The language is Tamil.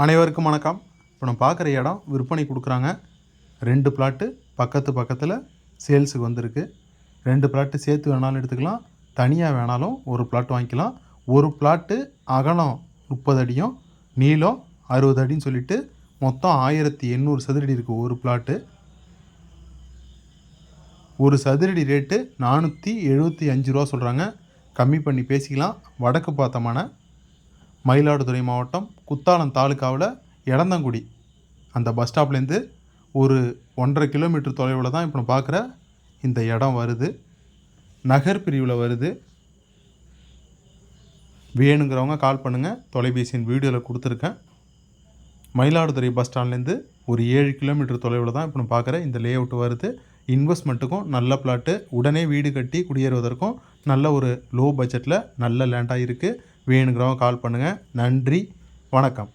அனைவருக்கும் வணக்கம். இப்போ நம்ம பார்க்குற இடம் விற்பனை கொடுக்குறாங்க. ரெண்டு பிளாட்டு பக்கத்து பக்கத்தில் சேல்ஸுக்கு வந்திருக்கு. ரெண்டு பிளாட்டு சேர்த்து வேணாலும் எடுத்துக்கலாம். தனியாக வேணாலும் ஒரு பிளாட் வாங்கிக்கலாம். ஒரு பிளாட்டு அகலம் முப்பது அடியும் நீளம் அறுபது அடின்னு சொல்லிட்டு மொத்தம் ஆயிரத்தி எண்ணூறு சதுரடி இருக்குது ஒரு பிளாட்டு ஒரு சதுரடி ரேட்டு நானூற்றி எழுபத்தி அஞ்சு ரூபா சொல்கிறாங்க கம்மி பண்ணி பேசிக்கலாம். வடக்கு பார்த்தமான மயிலாடுதுறை மாவட்டம் குத்தாலம் தாலுக்காவில் இடந்தங்குடி அந்த பஸ் ஸ்டாப்லேருந்து ஒரு ஒன்றரை கிலோமீட்டர் தொலைவில் தான் இப்போ நான் பார்க்குற இந்த இடம் வருது. நகர் பிரிவில் வருது. வேணுங்கிறவங்க கால் பண்ணுங்கள் தொலைபேசியின் வீடியோவில் கொடுத்துருக்கேன். மயிலாடுதுறை பஸ் ஸ்டாண்ட்லேருந்து ஒரு ஏழு கிலோமீட்டர் தொலைவில் தான் இப்போ நான் பார்க்குற இந்த லே அவுட் வருது. இன்வெஸ்ட்மெண்ட்டுக்கும் நல்ல பிளாட்டு உடனே வீடு கட்டி குடியேறுவதற்கும் நல்ல ஒரு லோ பட்ஜெட்டில் நல்ல லேண்டாக இருக்குது வேணுங்கிறவங்க கால் பண்ணுங்கள் நன்றி. வணக்கம்.